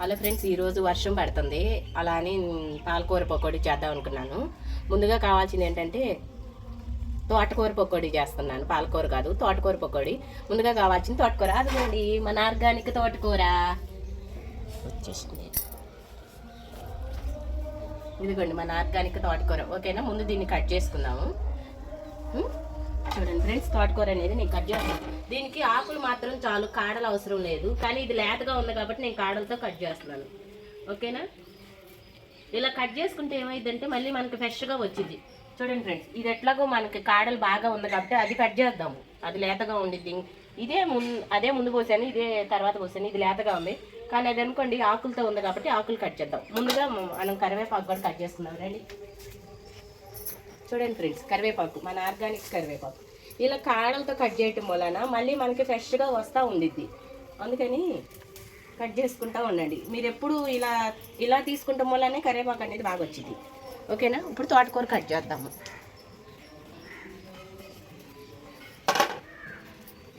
Hello friends ఈరోజు వర్షం పడుతుంది. అలా అని పాలకూర పకోడీ చేద్దాం అనుకున్నాను. ముందుగా కావాల్సింది ఏంటంటే తోటకూర పకోడీ చేస్తున్నాను. పాలకూర కాదు తోటకూర పకోడీ. ముందుగా కావాల్సింది తోటకూర. అదిగోండి మన ఆర్గానిక్ తోటకూర. వచ్చేసింది. ఇదిగోండి మన ఆర్గానిక్ తోటకూర. ఓకేనా? ముందు దీన్ని కట్ చేసుకుందాము. చూడండి ఫ్రెండ్స్ తోటకూర అనేది నేను కట్ చేస్తాను దీనికి ఆకులు మాత్రం చాలు కాడలు అవసరం లేదు. కానీ ఇది లేతగా ఉంది కాబట్టి నేను కాడలతో కట్ చేస్తున్నాను. ఓకేనా? ఇలా కట్ చేసుకుంటే ఏమైందంటే మళ్ళీ మనకి ఫ్రెష్గా వచ్చింది. చూడండి ఫ్రెండ్స్ ఇది ఎట్లాగో మనకి కాడలు బాగా ఉంది కాబట్టి అది కట్ చేద్దాము. అది లేతగా ఉండిద్ది. ఇదే ముందు అదే ముందు పోసాను ఇదే తర్వాత పోసాను ఇది లేతగా ఉంది. కానీ అది అనుకోండి ఆకులతో ఉంది కాబట్టి ఆకులు కట్ చేద్దాం. ముందుగా మనం కరివేపాకు కూడా కట్ చేస్తున్నాం రండి. చూడండి ఫ్రెండ్స్ కరివేపాకు మన ఆర్గానిక్ కరివేపాకు. ఇలా కాడలతో కట్ చేయటం వలన మళ్ళీ మనకి ఫ్రెష్గా వస్తూ ఉండిద్ది. అందుకని కట్ చేసుకుంటా ఉండండి. మీరు ఎప్పుడు ఇలా ఇలా తీసుకుంటాం వల్లనే కరివేపాకు అనేది బాగా వచ్చింది. ఓకేనా? ఇప్పుడు తోటకూర కట్ చేద్దాము.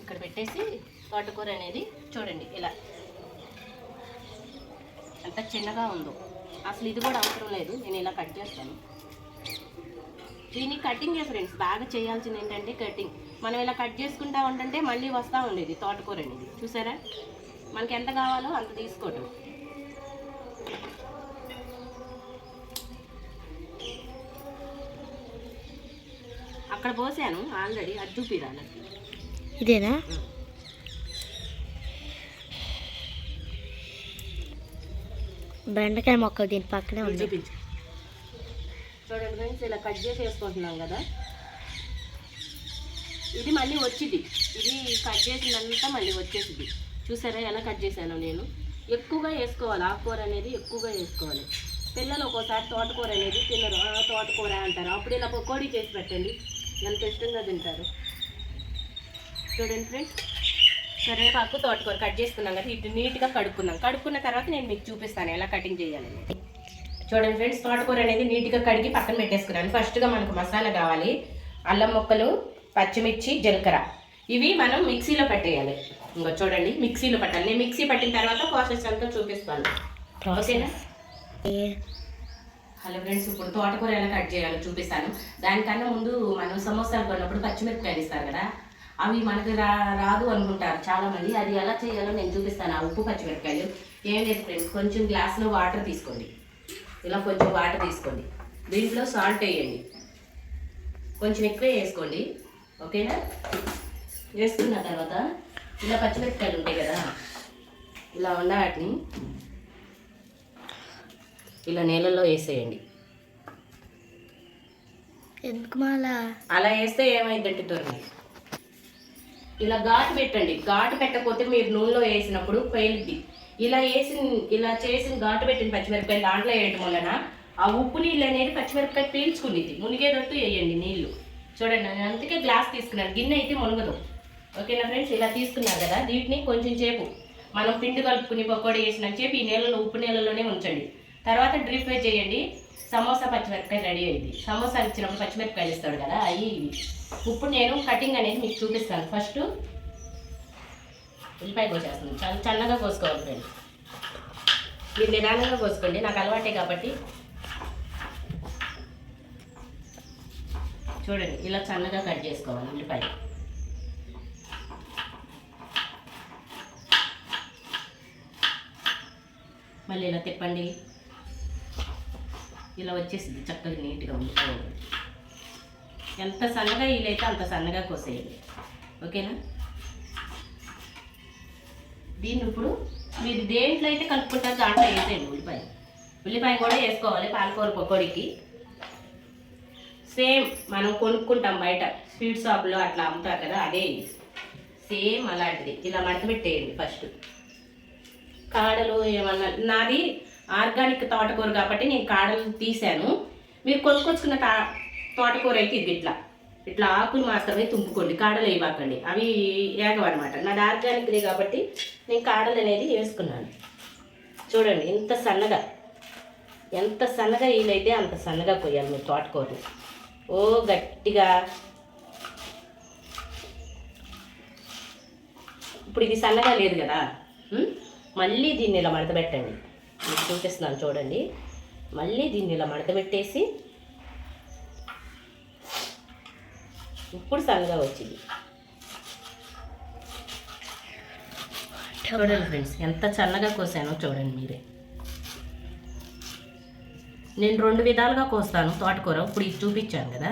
ఇక్కడ పెట్టేసి తోటకూర అనేది చూడండి ఇలా. ఎంత చిన్నగా ఉందో. అసలు ఇది కూడా అవసరం లేదు నేను ఇలా కట్ చేస్తాను. దీన్ని కటింగే ఫ్రెండ్స్ బాగా చేయాల్సింది ఏంటంటే కటింగ్ మనం ఇలా కట్ చేసుకుంటా ఉంటుంటే మళ్ళీ వస్తూ ఉండేది తోటకూర అనేది. చూసారా? మనకి ఎంత కావాలో అంత తీసుకోవటం. అక్కడ పోసాను ఆల్రెడీ అది చూపిరాను ఇదేనా? బెండకాయ మొక్క దీని పక్కనే ఉంది చూపించు. చూడండి ఫ్రెండ్స్ ఇలా కట్ చేసి వేసుకుంటున్నాం కదా. ఇది మళ్ళీ వచ్చింది. ఇది కట్ చేసిందంతా మళ్ళీ వచ్చేసింది. చూసారా ఎలా కట్ చేశాను నేను. ఎక్కువగా వేసుకోవాలి. ఆకుకూర అనేది ఎక్కువగా వేసుకోవాలి. పిల్లలు ఒక్కోసారి తోటకూర అనేది తినరు. "ఆ, తోటకూర అంటారు. అప్పుడు ఇలా పకోడీ చేసి పెట్టండి. ఎంత ఇష్టంగా తింటారు. చూడండి ఫ్రెండ్స్. కరివేపాకు తోటకూర కట్ చేసుకున్నాం కదా. ఇటు నీట్గా కడుక్కున్నాం. కడుక్కున్న తర్వాత నేను మీకు చూపిస్తాను ఎలా కటింగ్ చేయాలని చూడండి ఫ్రెండ్స్ తోటకూర అనేది నీట్గా కడిగి పక్కన పెట్టేసుకున్నాను. ఫస్ట్గా మనకు మసాలా కావాలి. అల్లం ముక్కలు పచ్చిమిర్చి జీలకర్ర. ఇవి మనం మిక్సీలో పెట్టేయాలి. ఇంకో చూడండి మిక్సీలో పెట్టాలి. నేను మిక్సీ పట్టిన తర్వాత ప్రాసెస్ అంతా చూపిస్తాను. ఓకేనా? హలో ఫ్రెండ్స్ ఇప్పుడు తోటకూర ఎలా కట్ చేయాలో చూపిస్తాను. దానికన్నా ముందు మనం సమోసాలు కొన్నప్పుడు పచ్చిమిరపకాయలు ఇస్తారు కదా అవి మనకు రా రాదు అనుకుంటారు చాలా మంది అది ఎలా చేయాలో నేను చూపిస్తాను ఆ ఉప్పు పచ్చిమిరపకాయలు. ఏం లేదు ఫ్రెండ్స్ కొంచెం గ్లాస్లో వాటర్ తీసుకోండి. ఇలా కొంచెం వాటర్ తీసుకోండి. దీంట్లో సాల్ట్ వేయండి. కొంచెం ఎక్కువే వేసుకోండి. ఓకేనా? వేసుకున్న తర్వాత ఇలా పచ్చిమిరపకాయలు ఉంటాయి కదా ఇలా ఉన్న వాటిని ఇలా నీళ్ళల్లో వేసేయండి. ఎందుకు మాలా? అలా వేస్తే ఏమైందంటే దొరికి ఇలా ఘాటు పెట్టండి. ఘాటు పెట్టకపోతే మీరు నూనెలో వేసినప్పుడు పేలిద్ది. ఇలా వేసిన ఇలా చేసిన ఘాటు పెట్టిన పచ్చిమిరపకాయలు దాంట్లో వేయడం వలన ఆ ఉప్పు నీళ్ళు అనేది పచ్చిమిరపకాయ పీల్చుకునేది మునిగేటట్టు వేయండి నీళ్ళు. చూడండి నేను అందుకే గ్లాస్ తీసుకున్నాను. గిన్నె అయితే మునగదు. ఓకేనా ఫ్రెండ్స్? ఇలా తీసుకున్నారు కదా. వీటిని కొంచెం సేపు మనం పిండి కలుపుకుని పకోడీ వేసినాక చెప్పి ఈ నీళ్ళలో ఉప్పు నీళ్ళలోనే ఉంచండి. తర్వాత డ్రిప్ ఫ్రై చేయండి. సమోసా పచ్చిమిరపకాయ రెడీ అయింది. సమోసా ఇచ్చినప్పుడు పచ్చిమిరపకాయలు ఇస్తాడు కదా అవి ఇప్పుడు నేను కటింగ్ అనేది మీకు చూపిస్తాను. ఫస్ట్ ఉల్లిపాయ కోసేస్తున్నాను చాలా చల్లగా కోసుకోవాలి ఫ్రెండ్స్ మీరు నిదానంగా కోసుకోండి. నాకు అలవాటే కాబట్టి. చూడండి ఇలా సన్నగా కట్ చేసుకోవాలి ఉల్లిపాయ. మళ్ళీ ఇలా తిప్పండి. ఇలా వచ్చేసింది చక్కగా నీట్గా ఉల్లిపాయ. ఎంత సన్నగా వీలైతే అంత సన్నగా కోసేయండి. ఓకేనా? దీన్ని ఇప్పుడు మీరు దేంట్లో అయితే కలుపుకుంటారు దాంట్లో వేసేయండి ఉల్లిపాయ. ఉల్లిపాయ కూడా వేసుకోవాలి పాలకూర పకోడీకి. సేమ్ మనం కొనుక్కుంటాం బయట స్వీట్ షాప్లో అట్లా అమ్ముతారు కదా అదే సేమ్ అలాంటిది. ఇలా మడతపెట్టేయండి ఫస్ట్. కాడలు ఏమన్నా నాది ఆర్గానిక్ తోటకూర కాబట్టి నేను కాడలు తీసాను. మీరు కొనుక్కొచ్చుకున్న తా తోటకూర అయితే ఇది ఇట్లా. ఇట్లా ఆకులు మాత్రమే తుంపుకోండి కాడలు వేయబాకండి అవి ఏగవన్నమాట. నాది ఆర్గానిక్దే కాబట్టి నేను కాడలు అనేది వేసుకున్నాను. చూడండి ఎంత సన్నగా ఎంత సన్నగా వీలైతే అంత సన్నగా కొయ్యాలి మీరు తోటకూరని. ఓ గట్టిగా. ఇప్పుడు ఇది సన్నగా లేదు కదా? మళ్ళీ దీన్ని ఇలా మడత పెట్టండి. మీకు చూపిస్తున్నాను చూడండి. మళ్ళీ దీన్ని ఇలా మడత ఇప్పుడు సన్నగా వచ్చింది. చూడండి ఫ్రెండ్స్ ఎంత చల్లగా కోసానో చూడండి మీరే. నేను రెండు విధాలుగా కోస్తాను తోటకూర ఇప్పుడు ఇది చూపించాను కదా.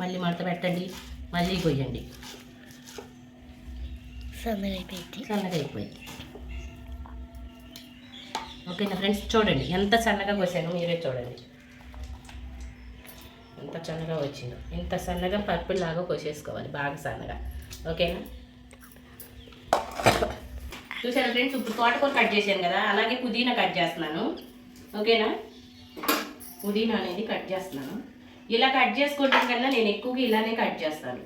మళ్ళీ మడత పెట్టండి మళ్ళీ కొయ్యండి. సన్నగా అయిపోయింది సన్నగా అయిపోయింది ఓకేనా ఫ్రెండ్స్? చూడండి ఎంత సన్నగా కోసానో మీరే చూడండి. ఎంత సన్నగా వచ్చిందో. ఇంత సన్నగా పర్పుల్ లాగా కోసేసుకోవాలి బాగా సన్నగా. ఓకేనా? చూసాను ఫ్రెండ్స్? ఇప్పుడు తోటకూర కట్ చేశాను కదా అలాగే పుదీనా కట్ చేస్తున్నాను. ఓకేనా? పుదీనా అనేది కట్ చేస్తున్నాను. ఇలా కట్ చేసుకోవడం కన్నా నేను ఎక్కువగా ఇలానే కట్ చేస్తాను.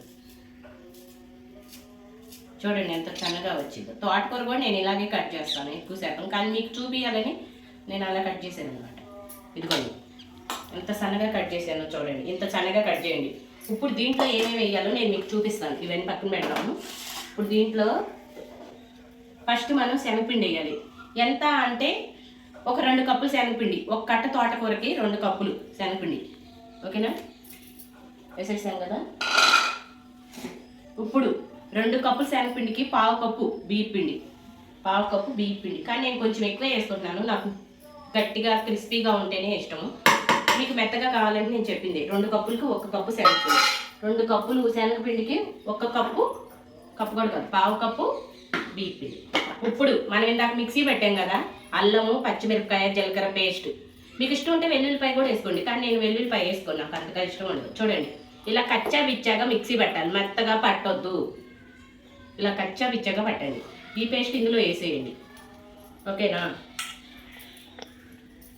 చూడండి ఎంత సన్నగా వచ్చిందో. తోటకూర కూడా నేను ఇలాగే కట్ చేస్తాను ఎక్కువ శాతం. కానీ మీకు చూపించాలని నేను అలా కట్ చేశాను అనమాట ఇదిగోండి. ఎంత సన్నగా కట్ చేశాను చూడండి. ఇంత సన్నగా కట్ చేయండి. ఇప్పుడు దీంట్లో ఏమేమి వేయాలో నేను మీకు చూపిస్తాను. ఇవన్నీ పక్కన పెడదాము. ఇప్పుడు దీంట్లో ఫస్ట్ మనం శనగపిండి వేయాలి. ఎంత అంటే ఒక రెండు కప్పులు శనగపిండి. ఒక కట్ట తోటకూరకి రెండు కప్పులు శనగపిండి. ఓకేనా? వేసేసాం కదా? ఇప్పుడు రెండు కప్పులు శనగపిండికి పావు కప్పు బియ్య పిండి పావు కప్పు బియ్య పిండి కానీ నేను కొంచెం ఎక్కువ వేసుకుంటున్నాను. నాకు గట్టిగా క్రిస్పీగా ఉంటేనే ఇష్టము. మీకు మెత్తగా కావాలంటే నేను చెప్పింది. రెండు కప్పులకి ఒక కప్పు శనగపిండి. రెండు కప్పులు శనగపిండికి ఒక కప్పు కప్పు కూడా కాదు పావు కప్పు బియ్య పిండి ఇప్పుడు మనం ఇందాక మిక్సీ పెట్టాం కదా అల్లము పచ్చిమిరపకాయ జీలకర్ర పేస్ట్. మీకు ఇష్టం ఉంటే వెల్లుల్లిపాయ కూడా వేసుకోండి. కానీ నేను వెల్లుల్లిపాయ వేసుకోను. నాకు అంతగా ఇష్టం ఉండదు. చూడండి. ఇలా కచ్చా బిచ్చాగా మిక్సీ పెట్టాలి. మెత్తగా పట్టొద్దు. ఇలా కచ్చా బిచ్చగా పట్టండి. ఈ పేస్ట్ ఇందులో వేసేయండి. ఓకేనా?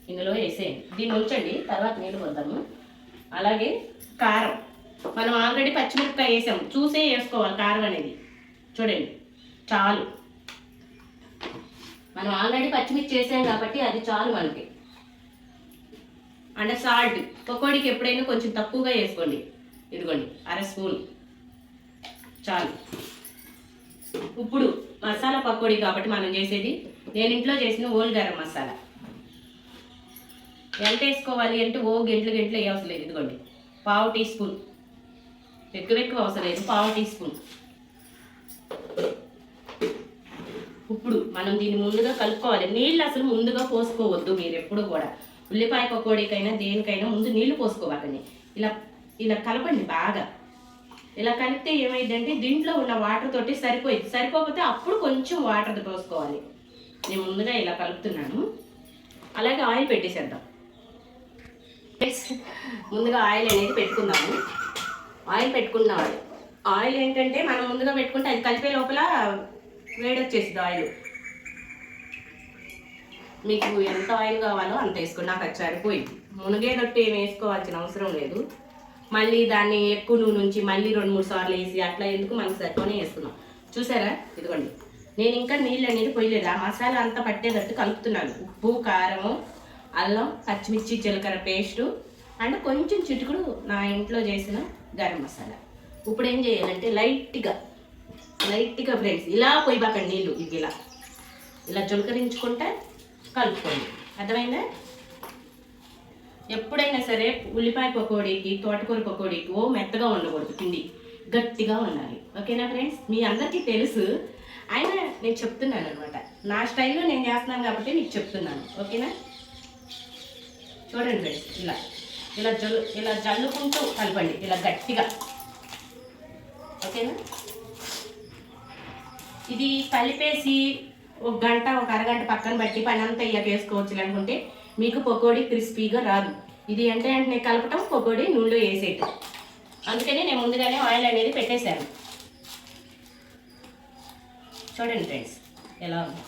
ఇందులో వేసేయండి. దీన్ని ఉంచండి. తర్వాత నీళ్ళు పోద్దాము. అలాగే కారం. మనం ఆల్రెడీ పచ్చిమిరపకాయ వేసాము చూసే వేసుకోవాలి కారం అనేది. చూడండి. చాలు. మనం ఆల్రెడీ పచ్చిమిర్చి వేసాం కాబట్టి అది చాలు మనకి. And salt. పకోడీకి ఎప్పుడైనా కొంచెం తక్కువగా వేసుకోండి. ఇదిగోండి. అర స్పూన్. చాలు. ఇప్పుడు మసాలా పకోడీ కాబట్టి మనం చేసేది నేను ఇంట్లో చేసిన ఓల్ గరం మసాలా. ఎంత వేసుకోవాలి అంటే ఓ గంటలు గంటలు ఏ అవసరం లేదు. ఇదిగోండి పావు టీ స్పూన్. ఎక్కువ ఎక్కువ అవసరం లేదు పావు టీ స్పూన్. ఇప్పుడు మనం దీన్ని ముందుగా కలుపుకోవాలి. నీళ్ళు అసలు ముందుగా పోసుకోవద్దు మీరు ఎప్పుడు కూడా. ఉల్లిపాయ పకోడీకైనా దేనికైనా ముందు నీళ్ళు పోసుకోవాలని ఇలా ఇలా కలపండి బాగా. ఇలా కలిపితే ఏమైందంటే దీంట్లో ఉన్న వాటర్ తోటి సరిపోయింది. సరిపోకపోతే అప్పుడు కొంచెం వాటర్ పోసుకోవాలి. నేను ముందుగా ఇలా కలుపుతున్నాను. అలాగే ఆయిల్ పెట్టేసేద్దాం. ముందుగా ఆయిల్ అనేది పెట్టుకుందాము. ఆయిల్ పెట్టుకున్నాము ఆయిల్ ఏంటంటే మనం ముందుగా పెట్టుకుంటే అది కలిపే లోపల వేడొచ్చేసింది ఆయిల్ మీకు ఎంత ఆయిల్ కావాలో అంత వేసుకుని నాకు అది సరిపోయింది. మునగేటట్టు ఏం వేసుకోవాల్సిన అవసరం లేదు. మళ్ళీ దాన్ని ఎక్కువ నూనె నుంచి మళ్ళీ రెండు మూడు సార్లు వేసి అట్లా ఎందుకు మనకు సరిపోనే వేస్తున్నాం. చూసారా? ఇదిగోండి. నేను ఇంకా నీళ్ళు అనేది పోయలేదు? ఆ మసాలా అంతా పట్టేటట్టు కలుపుతున్నాను. ఉప్పు కారము అల్లం పచ్చిమిర్చి జీలకర్ర పేస్టు అండ్ కొంచెం చిటుకుడు నా ఇంట్లో చేసిన గరం మసాలా. ఇప్పుడు ఏం చేయాలంటే లైట్గా లైట్గా ఫ్రెండ్స్ ఇలా పోయిబాకండి నీళ్ళు ఇది ఇలా ఇలా చులకరించుకుంటే కలుపుకోండి. అర్థమైందా? ఎప్పుడైనా సరే ఉల్లిపాయ పకోడీకి తోటకూర పకోడీకి ఓ మెత్తగా ఉండకూడదు పిండి. గట్టిగా ఉండాలి. ఓకేనా ఫ్రెండ్స్ మీ అందరికీ తెలుసు. అయినా నేను చెప్తున్నాను అనమాట నా స్టైల్లో నేను చేస్తున్నాను కాబట్టి మీకు చెప్తున్నాను. ఓకేనా? చూడండి ఫ్రెండ్స్ ఇలా. ఇలా జల్లు ఇలా జల్లుకుంటూ కలపండి. ఇలా గట్టిగా. ఓకేనా? ఇది కలిపేసి ఒక గంట ఒక అరగంట పక్కన బట్టి పని అంతా ఇలా వేసుకోవచ్చు అనుకుంటే మీకు పకోడీ క్రిస్పీగా రాదు. ఇది అంటే వెంటనే కలపటం పకోడీ నూనెలో వేసేయటం. అందుకని నేను ముందుగానే ఆయిల్ అనేది పెట్టేశాను. చూడండి ఫ్రెండ్స్ ఎలా ఉంది?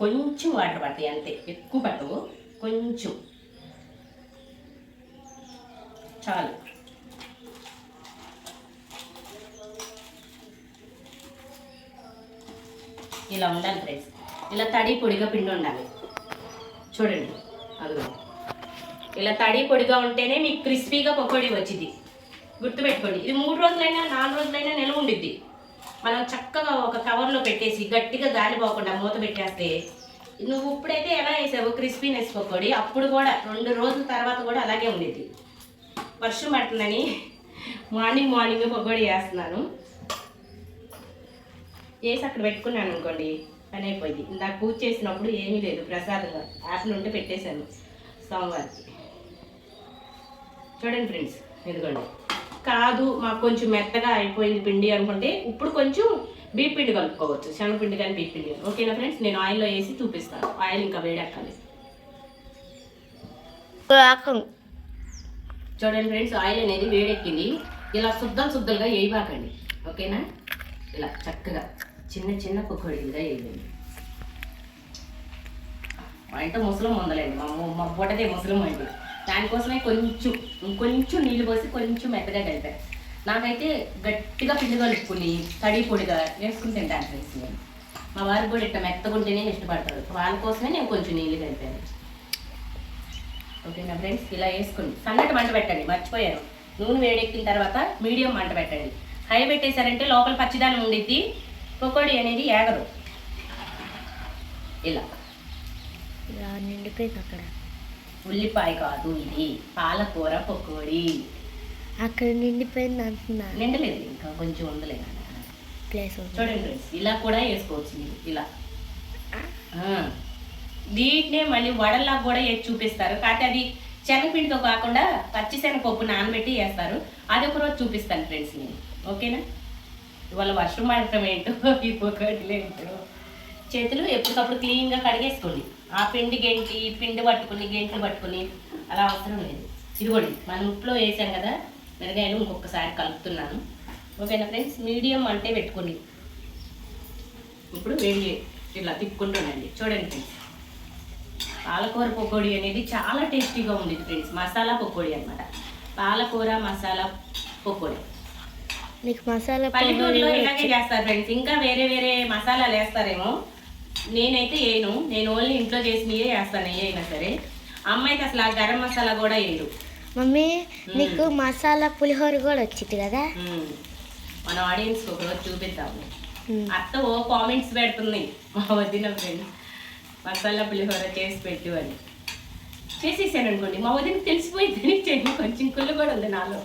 కొంచెం వాటర్ పడతాయి అంతే ఎక్కువ పట్టవు కొంచెం. చాలు. ఇలా ఉండాలి ఫ్రెండ్స్ ఇలా తడి పొడిగా పిండి ఉండాలి. చూడండి అదిగో. ఇలా తడి పొడిగా ఉంటేనే మీకు క్రిస్పీగా పకోడీ వచ్చింది గుర్తుపెట్టుకోండి ఇది మూడు రోజులైనా నాలుగు రోజులైనా నిల్వ ఉండిద్ది. మనం చక్కగా ఒక కవర్లో పెట్టేసి గట్టిగా గాలి పోకుండా మూత పెట్టేస్తే నువ్వు ఇప్పుడైతే ఎలా వేసావు క్రిస్పీనెస్ పకోడీ అప్పుడు కూడా రెండు రోజుల తర్వాత కూడా అలాగే ఉండేది వర్షం పడుతుందని మార్నింగ్ మార్నింగ్ పకోడీ వేస్తున్నాను. వేసి అక్కడ పెట్టుకున్నాను అనుకోండి. పని అయిపోయింది. ఇందాక పూజ చేసినప్పుడు ఏమీ లేదు ప్రసాదంగా. యాపిల్ ఉంటే పెట్టేశాను సోమవారికి చూడండి ఫ్రెండ్స్ ఇదిగోండి. కాదు మాకు కొంచెం మెత్తగా అయిపోయింది పిండి అనుకుంటే ఇప్పుడు కొంచెం బీప్ పిండి కలుపుకోవచ్చు. శనగపిండి కానీ బీప్ పిండి కానీ. ఓకేనా ఫ్రెండ్స్? నేను ఆయిల్లో వేసి చూపిస్తాను. ఆయిల్ ఇంకా వేడెక్కాలి. చూడండి ఫ్రెండ్స్ ఆయిల్ అనేది వేడెక్కింది. ఇలా శుద్ధం శుద్ధలుగా వేయబాకండి. ఓకేనా? ఇలా చక్కగా. చిన్న చిన్న కుక్కడీలుగా వెళ్ళింది. మా వంట ముసలం ఉందలేదు మా మా పూటదే ముసలం అయింది దానికోసమే కొంచెం ఇంకొంచెం నీళ్ళు పోసి కొంచెం మెత్తగా కలిపాను. నాకైతే గట్టిగా పిండి కలుపుకుని తడి పొడిగా వేసుకుని తింటాను ఫ్రెండ్స్ నేను. మా వారికి కూడా ఇట్లా మెత్తగా ఉంటేనే ఇష్టపడతారు. వాళ్ళ కోసమే నేను కొంచెం నీళ్ళు కలిపాను. ఓకేనా ఫ్రెండ్స్? ఇలా వేసుకోండి సన్నటి మంట పెట్టండి. మర్చిపోయాను. నూనె వేడెక్కిన తర్వాత మీడియం మంట పెట్టండి. హై పెట్టేశారంటే లోపల పచ్చిదానం ఉండిద్ది. పకోడీ అనేది ఏగదు. ఇలా. ఇలా నిండిపోయింది అక్కడ. ఉల్లిపాయ కాదు ఇది. పాలకూర పకోడీ. అక్కడ నిండిపోయింది అంటున్నా. నిండలేదు ఇంకా కొంచెం ఉండలేదు ప్లేస్ చూడండి ఫ్రెండ్స్ ఇలా కూడా వేసుకోవచ్చు మీరు ఇలా. వీటినే మళ్ళీ వడల్లా కూడా వేసి చూపిస్తారు. కాకపోతే అది శనగపిండితో కాకుండా పచ్చిశనగపప్పు నానబెట్టి వేస్తారు. అది ఒక రోజు చూపిస్తాను ఫ్రెండ్స్ నేను. ఓకేనా? ఇవాళ వర్షం పడటం ఏంటో ఈ పొగట్లు ఏంటో చేతులు ఎప్పటికప్పుడు క్లీన్గా కడిగేసుకోండి. ఆ పిండి గెంటి ఈ పిండి పట్టుకుని గెంట్లు పట్టుకుని అలా అవసరం లేదు. ఇదిగోండి మనం ఉప్పులో వేసాం కదా మిరగాయలు ఇంకొకసారి కలుపుతున్నాను. ఓకేనా ఫ్రెండ్స్? మీడియం అంటే పెట్టుకోండి. ఇప్పుడు వేడి ఇట్లా ఇలా తిప్పుకుంటుండండి చూడండి ఫ్రెండ్స్. పాలకూర పకోడీ అనేది చాలా టేస్టీగా ఉంది ఫ్రెండ్స్. మసాలా పకోడీ అన్నమాట. పాలకూర మసాలా పకోడీ. నీకు మసాలా పల్లెటూరులో ఇలాగే చేస్తారు ఫ్రెండ్స్ ఇంకా వేరే వేరే మసాలాలు వేస్తారేమో. నేనైతే వేయను. నేను ఓన్లీ ఇంట్లో చేసినవే వేస్తాను ఏ అయినా సరే. అమ్మ అయితే అసలు ఆ గరం మసాలా కూడా వేయదు మమ్మీ నీకు మసాలా పులిహోర కూడా వచ్చింది కదా. మన ఆడియన్స్ ఒకరోజు చూపిద్దాము. అత్త ఓ కామెంట్స్ పెడుతుంది. మా వదిన ఫ్రెండ్ మసాలా పులిహోర చేసి పెట్టు అని. చేసేసాను అనుకోండి మా వదిన తెలిసిపోయింది కొంచెం కుళ్ళు కూడా ఉంది నాలో.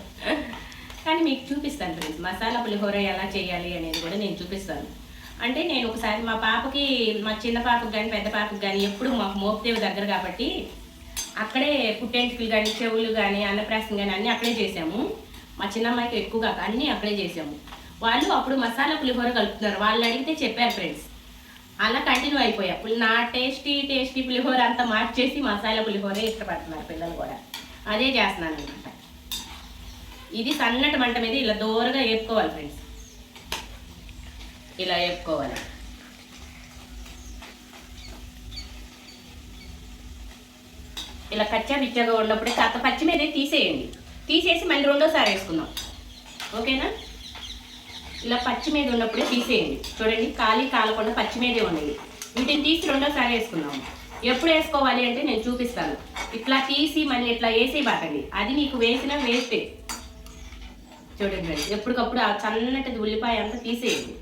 కానీ మీకు చూపిస్తాను ఫ్రెండ్స్ మసాలా పులిహోర ఎలా చేయాలి అనేది కూడా నేను చూపిస్తాను. అంటే నేను ఒకసారి మా పాపకి మా చిన్న పాపకి కానీ పెద్ద పాపకి కానీ ఎప్పుడు మాకు మోపుదేవి దగ్గర కాబట్టి అక్కడే పుట్టెంటుకులు కానీ చెవులు కానీ అన్నప్రాసం కానీ అన్నీ అక్కడే చేసాము మా చిన్నమ్మాయికి ఎక్కువగా అన్నీ అక్కడే చేసాము వాళ్ళు అప్పుడు మసాలా పులిహోర కలుపుతున్నారు. వాళ్ళు అడిగితే చెప్పారు ఫ్రెండ్స్ అలా కంటిన్యూ అయిపోయా పులి- నా టేస్టీ టేస్టీ పులిహోర అంతా మార్చేసి మసాలా పులిహోరే ఇష్టపడుతున్నారు పిల్లలు కూడా. అదే చేస్తున్నాను అనమాట ఇది సన్నటి మంట మీద ఇలా దోరగా వేపుకోవాలి ఫ్రెండ్స్ ఇలా వేపుకోవాలి ఇలా కచ్చా బిచ్చగా ఉన్నప్పుడు కథ పచ్చి మీద తీసేయండి. తీసేసి మళ్ళీ రెండోసారి వేసుకుందాం. ఓకేనా? ఇలా పచ్చి మీద ఉన్నప్పుడే తీసేయండి. చూడండి ఖాళీ కాలకుండా పచ్చి మీదే ఉన్నాయి వీటిని తీసి రెండోసారి వేసుకుందాం. ఎప్పుడు వేసుకోవాలి అంటే నేను చూపిస్తాను. ఇట్లా తీసి మళ్ళీ ఇట్లా వేసే బాకండి అది నీకు వేసిన వేస్తే చూడండి ఎప్పటికప్పుడు ఆ చన్నటి ఉల్లిపాయ అంతా తీసేయండి.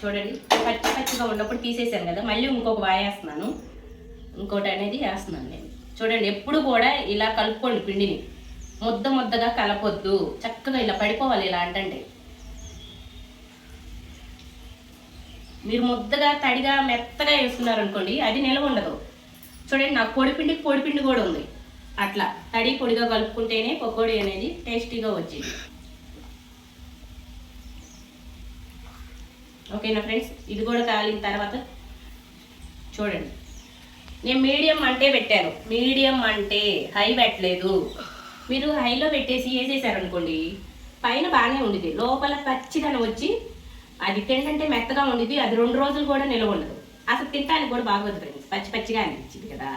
చూడండి పచ్చి పచ్చిగా ఉన్నప్పుడు తీసేసాను కదా మళ్ళీ ఇంకొక వాయేస్తున్నాను ఇంకోటి అనేది వేస్తున్నాను నేను. చూడండి ఎప్పుడు కూడా ఇలా కలుపుకోండి పిండిని. ముద్ద ముద్దగా కలపొద్దు. చక్కగా ఇలా పడిపోవాలి ఇలా అంటే మీరు ముద్దగా తడిగా మెత్తగా వేసుకున్నారు అనుకోండి అది నిలవ ఉండదు. చూడండి నాకు పొడిపిండికి పొడిపిండి కూడా ఉంది. అట్లా తడి పొడిగా కలుపుకుంటేనే పకోడీ అనేది టేస్టీగా వచ్చింది. ఓకేనా ఫ్రెండ్స్ ఇది కూడా కాలిన తర్వాత చూడండి. నేను మీడియం అంటే పెట్టాను. మీడియం అంటే హై పెట్టలేదు. మీరు హైలో పెట్టేసి వేసేసారు అనుకోండి పైన బాగానే ఉండేది లోపల పచ్చిదనం వచ్చి అది తింటంటే మెత్తగా ఉండేది అది రెండు రోజులు కూడా నిలవ ఉండదు. అసలు తింటానికి కూడా బాగోదు ఫ్రెండ్స్ పచ్చి పచ్చిగా అనిపించింది కదా.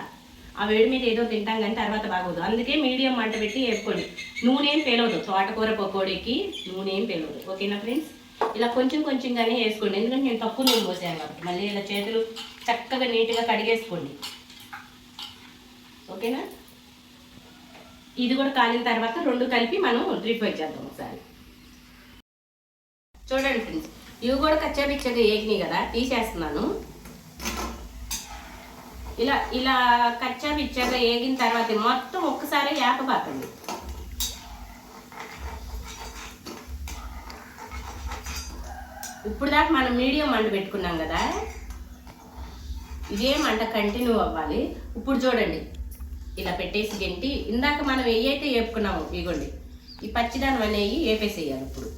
ఆ వేడి మీద ఏదో తింటాం కానీ తర్వాత బాగోదు. అందుకే మీడియం మంట పెట్టి వేసుకోండి నూనె ఏం పేలవదు. తోటకూర పకోడీకి నూనె ఏం పేలవదు. ఓకేనా ఫ్రెండ్స్ ఇలా కొంచెం కొంచెంగానే వేసుకోండి. ఎందుకంటే నేను తక్కువ నూనె పోసాను కాబట్టి. మళ్ళీ ఇలా చేతులు చక్కగా నీట్గా కడిగేసుకోండి. ఓకేనా? ఇది కూడా కాలిన తర్వాత రెండు కలిపి మనం రిఫై చేద్దాం ఒకసారి. చూడండి ఫ్రెండ్స్ ఇవి కూడా కచ్చాపిచ్చగా ఏగినాయి కదా తీసేస్తున్నాను. ఇలా ఇలా కచ్చాపిచ్చగా ఏగిన తర్వాత మొత్తం ఒక్కసారి యాపబాకండి ఇప్పుడు దాకా మనం మీడియం మంట పెట్టుకున్నాం కదా. ఇదే మంట కంటిన్యూ అవ్వాలి. ఇప్పుడు చూడండి. ఇలా పెట్టేసి గెంటి. ఇందాక మనం ఏయైతే వేపుకున్నామో ఇగోండి. ఈ పచ్చిదానం అనేవి వేపేసేయాలి ఇప్పుడు.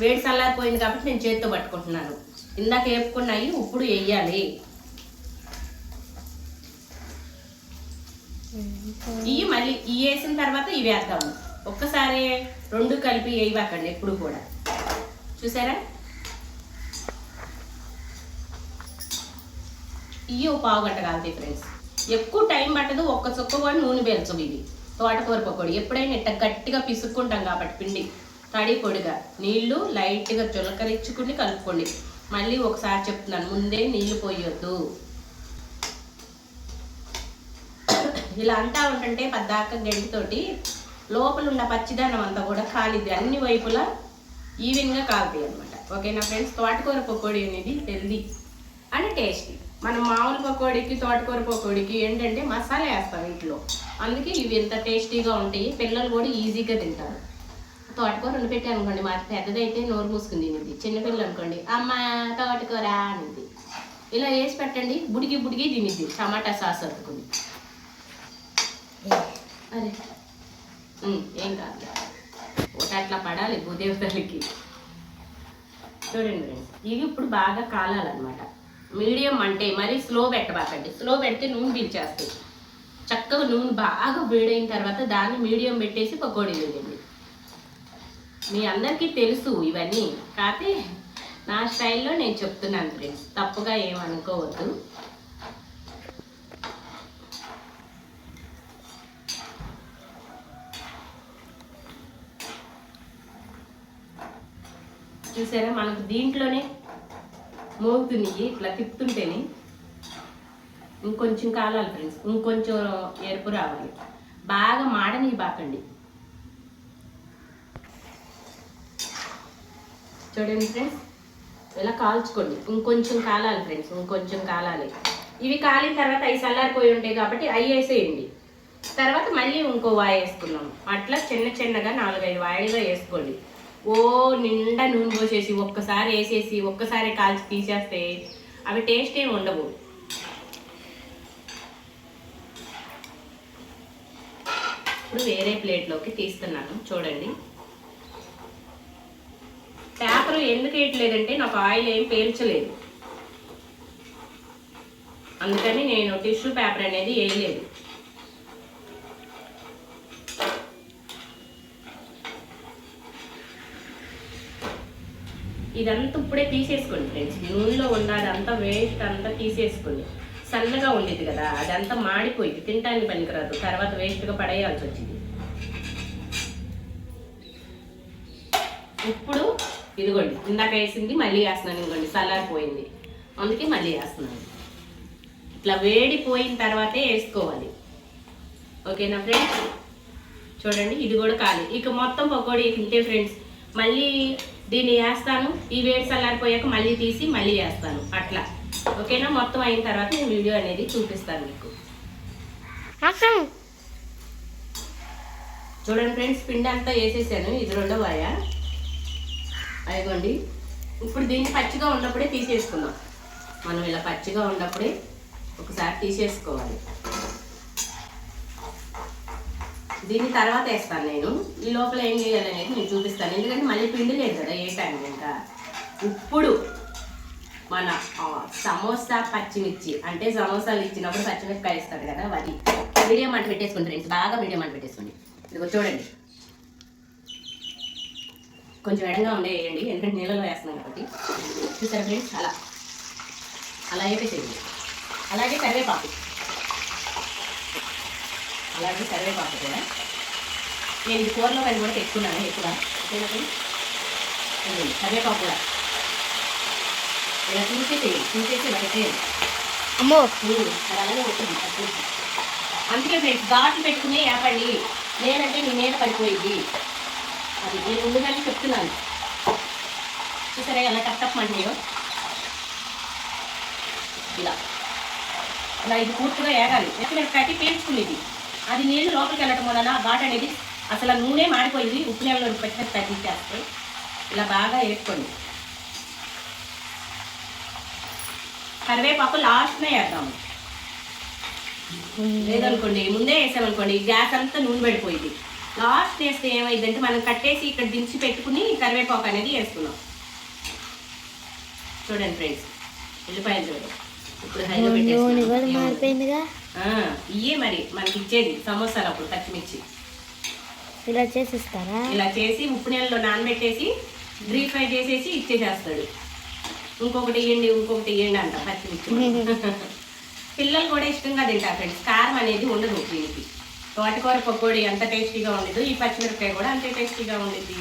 వేడి చల్లారిపోయింది కాబట్టి నేను చేతితో పట్టుకుంటున్నాను. ఇందాక వేపుకున్నాయి ఇప్పుడు వేయాలి ఇవి మళ్ళీ ఇవి వేసిన తర్వాత ఇవి వేద్దాము. ఒక్కసారి రెండు కలిపి వేయబాకండి ఎప్పుడు కూడా. చూసారా? ఇవి ఒక పావు గంట కాలుతాయి ఫ్రెండ్స్. ఎక్కువ టైం పట్టదు ఒక్క చుక్క కూడా నూనె పేల్చవు ఇవి. తోటకూర పకోడి ఎప్పుడైనా ఇట్ట గట్టిగా పిసుక్కుంటాం కాబట్టి పిండి. తడి పొడిగా. నీళ్ళు లైట్గా చులకరించుకుని కలుపుకోండి. మళ్ళీ ఒకసారి చెప్తున్నాను ముందే నీళ్ళు పోయొద్దు. ఇలా అంటా ఉంటుంటే పద్దాక గడ్డితోటి లోపల ఉన్న పచ్చిదానం అంతా కూడా కాలిద్ది. అన్ని వైపులా ఈవెన్గా కాలుతాయి అనమాట ఓకేనా ఫ్రెండ్స్? తోటకూర పకోడీ అనేది హెల్దీ అండ్ టేస్టీ. మనం మామూలు పకోడీకి తోటకూర పకోడీకి ఏంటంటే మసాలా వేస్తాం ఇంట్లో. అందుకే ఇవి ఎంత టేస్టీగా ఉంటాయి పిల్లలు కూడా ఈజీగా తింటారు. తోటకూర వండి పెట్టాను అనుకోండి మా పెద్దదైతే నోరు మూసుకుని తినింది చిన్నపిల్లలు అనుకోండి అమ్మ తోటకూర అనింది. ఇలా వేసి పెట్టండి బుడిగి బుడిగి తినిద్ది. టమాటా సాస్ అతుకుని అరే ఏం కాదు ఒకటి అట్లా పడాలి భూదేవతలకి. చూడండి ఫ్రెండ్స్ ఇవి ఇప్పుడు బాగా కాలాలన్నమాట. మీడియం అంటే మరీ స్లో పెట్టబాకండి. స్లో పెడితే నూనె పిలిచేస్తుంది చక్కగా నూనె బాగా వేడైన తర్వాత దాన్ని మీడియం పెట్టేసి పకోడీ వేయండి మీ అందరికీ తెలుసు ఇవన్నీ. కాకపోతే నా స్టైల్లో నేను చెప్తున్నాను ఫ్రెండ్స్. తప్పుగా ఏమనుకోవద్దు చూసారా? మనకు దీంట్లోనే మోగుతుంది ఇట్లా తిప్పుతుంటేనే ఇంకొంచెం కాలాలి ఫ్రెండ్స్ ఇంకొంచెం ఎరుపు రావాలి. బాగా మాడని బాకండి చూడండి ఫ్రెండ్స్ ఇలా కాల్చుకోండి. ఇంకొంచెం కాలాలి ఫ్రెండ్స్ ఇంకొంచెం కాలాలి. ఇవి కాలిన తర్వాత అవి చల్లారిపోయి ఉంటాయి కాబట్టి అవి వేసేయండి. తర్వాత మళ్ళీ ఇంకో వాయి వేసుకున్నాం అట్లా చిన్న చిన్నగా నాలుగైదు వాయిలుగా వేసుకోండి. ఓ నిండా నూనె పోసేసి ఒక్కసారి వేసేసి ఒక్కసారి కాల్చి తీసేస్తే అవి టేస్ట్ ఏమి ఉండవు. ఇప్పుడు వేరే ప్లేట్లోకి తీస్తున్నాను చూడండి. పేపర్ ఎందుకు వేయట్లేదంటే నాకు ఆయిల్ ఏం పేల్చలేదు. అందుకని నేను టిష్యూ పేపర్ అనేది వేయలేదు. ఇదంతా ఇప్పుడే తీసేసుకోండి ఫ్రెండ్స్. నూనెలో ఉండాలి అంతా వేస్ట్ అంతా తీసేసుకోండి. సన్నగా ఉండేది కదా అదంతా మాడిపోయింది. తినటానికి పనికిరాదు. తర్వాత వేస్ట్గా పడేయాల్సి వచ్చింది. ఇప్పుడు ఇదిగోండి ఇందాక వేసింది మళ్ళీ వేస్తున్నాను ఇదిగోండి చల్లారిపోయింది అందుకే మళ్ళీ వేస్తున్నాను. ఇట్లా వేడిపోయిన తర్వాతే వేసుకోవాలి. ఓకేనా ఫ్రెండ్స్? చూడండి ఇది కూడా కాదు. ఇక మొత్తం పకోడీ తింటే ఫ్రెండ్స్ మళ్ళీ దీన్ని వేస్తాను. ఈ వేడి చల్లారిపోయాక మళ్ళీ తీసి మళ్ళీ వేస్తాను. అట్లా. ఓకేనా? మొత్తం అయిన తర్వాత నేను వీడియో అనేది చూపిస్తాను మీకు. చూడండి ఫ్రెండ్స్ పిండి అంతా వేసేసాను. ఇది రెండో వాయ. అదిగోండి. ఇప్పుడు దీన్ని పచ్చిగా ఉన్నప్పుడే తీసేసుకుందాం. మనం ఇలా పచ్చిగా ఉన్నప్పుడే ఒకసారి తీసేసుకోవాలి. దీని తర్వాత వేస్తాను నేను. ఈ లోపల ఏం చేయాలనేది నేను చూపిస్తాను. ఎందుకంటే మళ్ళీ పిండి లేదు కదా ఏ టైం ఇంకా. ఇప్పుడు మన సమోసా పచ్చిమిర్చి అంటే సమోసాలు ఇచ్చినప్పుడు పచ్చిమిరపకాయ ఇస్తారు కదా అది మీడియం మంట పెట్టేసుకోండి ఇంత బాగా మీడియం మంట పెట్టేసుకోండి. ఇదిగో చూడండి. కొంచెం ఎడంగా ఉండే వేయండి ఎందుకంటే నీళ్ళలో వేస్తున్నాం కాబట్టి. చూసారా ఫ్రెండ్స్? అలా. అలా వేపేసేయండి అలాగే కరివేపాకు. అలాగే కరివేపాకు కూడా. నేను ఇది కూరలో కానీ కూడా పెట్టుకున్నాను ఎక్కువ. కరివేపాకు కూడా. ఇలా తీసేసి ఇలా పెట్టేయండి అమ్మో! అది అలాగే ఉంటుంది అది. అందుకే ఫ్రెండ్స్ ఘాట్లు పెట్టుకుని వేపండి నేనంటే నీ మీద పడిపోయింది అది నేను ముందుగానే చెప్తున్నాను. చూసారా ఎలా టప్టప్మంటాయో ఇలా. ఇలా ఇది పూర్తిగా ఏగాలి. ఎక్కడ కట్టి పేర్చుకునేది అది నీళ్ళు లోపలికి వెళ్ళటం వలన ఘాట్ అనేది అసలు నూనె మాడిపోయింది ఉప్పు నీళ్ళలో పెట్టిన తగ్గించేస్తే ఇలా బాగా వేసుకోండి కరివేపాకు లాస్ట్నే వేద్దాము లేదనుకోండి ముందే వేసామనుకోండి గ్యాస్ అంతా నూనె పడిపోయింది. లాస్ట్ వేస్తే ఏమైందంటే మనం కట్టేసి ఇక్కడ దించి పెట్టుకుని కరివేపాకు అనేది వేసుకున్నాం చూడండి ఫ్రెండ్స్ ఉల్లిపాయలు చూడండి ఇప్పుడు హైలో నూనె పెట్టేసి మారిపోయిందిగా. ఇయే మరి మనకి ఇచ్చేది సమోసాలు అప్పుడు పచ్చిమిర్చి. ఇలా చేసిస్తారా? ఇలా చేసి ఉప్పు నీళ్ళలో నానబెట్టేసి డీప్ ఫ్రై చేసేసి ఇచ్చేసేస్తాడు. ఇంకొకటి ఇవ్వండి ఇంకొకటి ఇవ్వండి అంట పచ్చిమిర్చి పిల్లలు కూడా ఇష్టంగా తింటారు ఫ్రెండ్స్. కారం అనేది ఉండదు దీనికి. తోటకూర పకోడీ ఎంత టేస్టీగా ఉండదు ఈ పచ్చిమిరపకాయ కూడా అంతే టేస్టీగా ఉండేది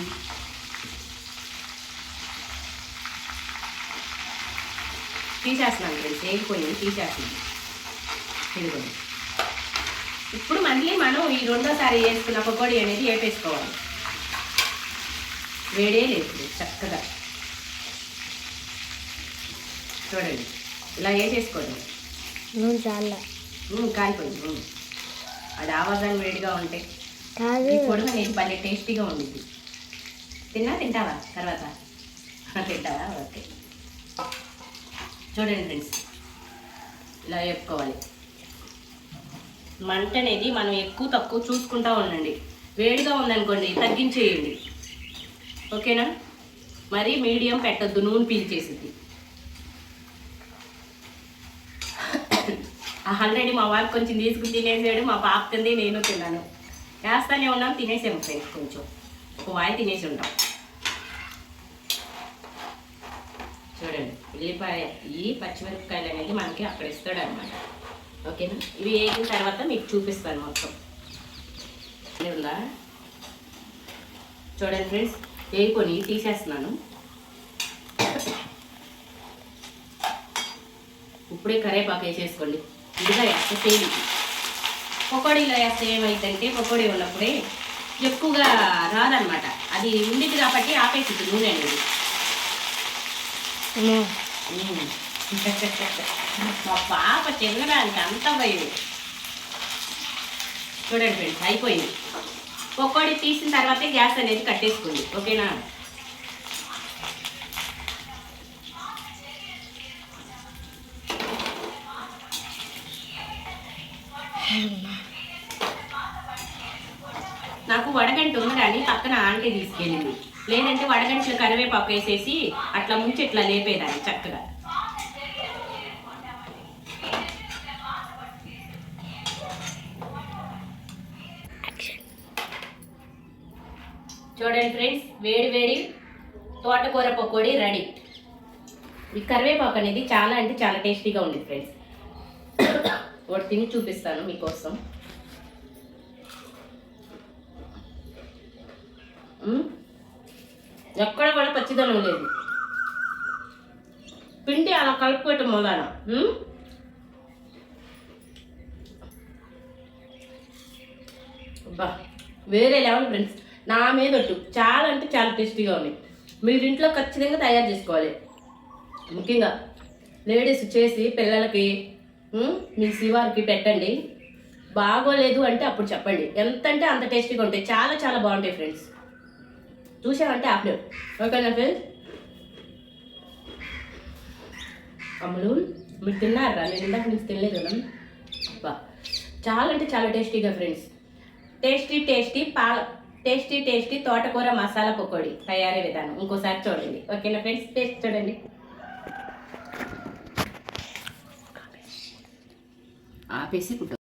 తీసేస్తున్నాను ఫ్రెండ్స్ వేగిపోయింది తీసేస్తున్నాను. ఇదిగోండి ఇప్పుడు మళ్ళీ మనం ఈ రెండోసారి వేసుకున్న పకోడీ అనేది వేపేసుకోవాలి. వేడే లేదు చక్కగా. చూడండి ఇలా వేసేసుకోండి. నూనె చాలా కాలిపోయింది. అది ఆవాజాన్ని వేడిగా ఉంటే కాదు. ఈ అనేది భలే టేస్టీగా ఉండిద్ది. తిన్నా తింటావా? తర్వాత. తింటావా? ఓకే. చూడండి ఫ్రెండ్స్. ఇలా వేపుకోవాలి. మంట అనేది మనం ఎక్కువ తక్కువ చూసుకుంటా ఉండండి. వేడిగా ఉందనుకోండి తగ్గించేయండి. ఓకేనా? మరి మీడియం పెట్టద్దు నూనె పీల్చేసింది ఆల్రెడీ మా వారికి కొంచెం తీసుకుని తినేసాడు మా పాప తింది నేను తిన్నాను. వేస్తానే ఉన్నాం తినేసాము ఫ్రెండ్స్ కొంచెం. ఒక వాయి తినేసి ఉంటాం. చూడండి ఉల్లిపాయ ఈ పచ్చిమిరపకాయలు అనేది మనకి అక్కడ ఇస్తాడు అనమాట ఓకేనా? ఇవి వేగిన తర్వాత మీకు చూపిస్తాను మొత్తం. చూడండి ఫ్రెండ్స్ వేసుకొని తీసేస్తున్నాను. ఇప్పుడే కరేపాకు వేసేసుకోండి. ఇదిగా వేస్తే తేలికి పకోడీలో వేస్తే ఏమైందంటే పకోడీ ఉన్నప్పుడే ఎక్కువగా రాదనమాట అది ఉండిద్ది కాబట్టి ఆపేసింది నూనె అనేది. మా పాప తినడానికి అంత భయం. చూడండి ఫ్రెండ్స్ అయిపోయింది. పకోడీ తీసిన తర్వాత గ్యాస్ అనేది కట్టేసుకోండి ఓకేనా? నాకు వడగంట ఉంది కానీ పక్కన ఆంటీ తీసుకెళ్ళింది. లేదంటే వడగంటలు కరివేపాకు వేసేసి అట్లా ముంచి ఇట్లా లేపేదాన్ని చక్కగా చూడండి ఫ్రెండ్స్ వేడి వేడి తోటకూర పకోడీ రెడీ. ఈ కరివేపాకు అనేది చాలా అంటే చాలా టేస్టీగా ఉంది ఫ్రెండ్స్. ఒకటి తిని చూపిస్తాను మీకోసం. ఎక్కడ కూడా పచ్చిదనం లేదు. పిండి అలా కలుపుకోవటం మొదల. వేరే లెవెల్ ఫ్రెండ్స్. నా మీద చాలా అంటే చాలా టేస్టీగా ఉన్నాయి మీరు ఇంట్లో ఖచ్చితంగా తయారు చేసుకోవాలి. ముఖ్యంగా లేడీస్ చేసి పిల్లలకి మీ శివారికి పెట్టండి. బాగోలేదు అంటే అప్పుడు చెప్పండి. ఎంత అంటే అంత టేస్టీగా ఉంటాయి. చాలా చాలా బాగుంటాయి ఫ్రెండ్స్. చూసామంటే ఆపలేవు ఓకేనా ఫ్రెండ్స్? అమ్ములు మీరు తిన్నారా? నేను ఇందాక నుంచి తినలేదు కదా. బా చాలా అంటే చాలా టేస్టీగా ఫ్రెండ్స్. టేస్టీ టేస్టీ పాల టేస్టీ టేస్టీ తోటకూర మసాలా పకోడీ తయారీ విధానం. ఇంకోసారి చూడండి. ఓకేనా ఫ్రెండ్స్? టేస్ట్ చూడండి. ఆపేసి కుట్టు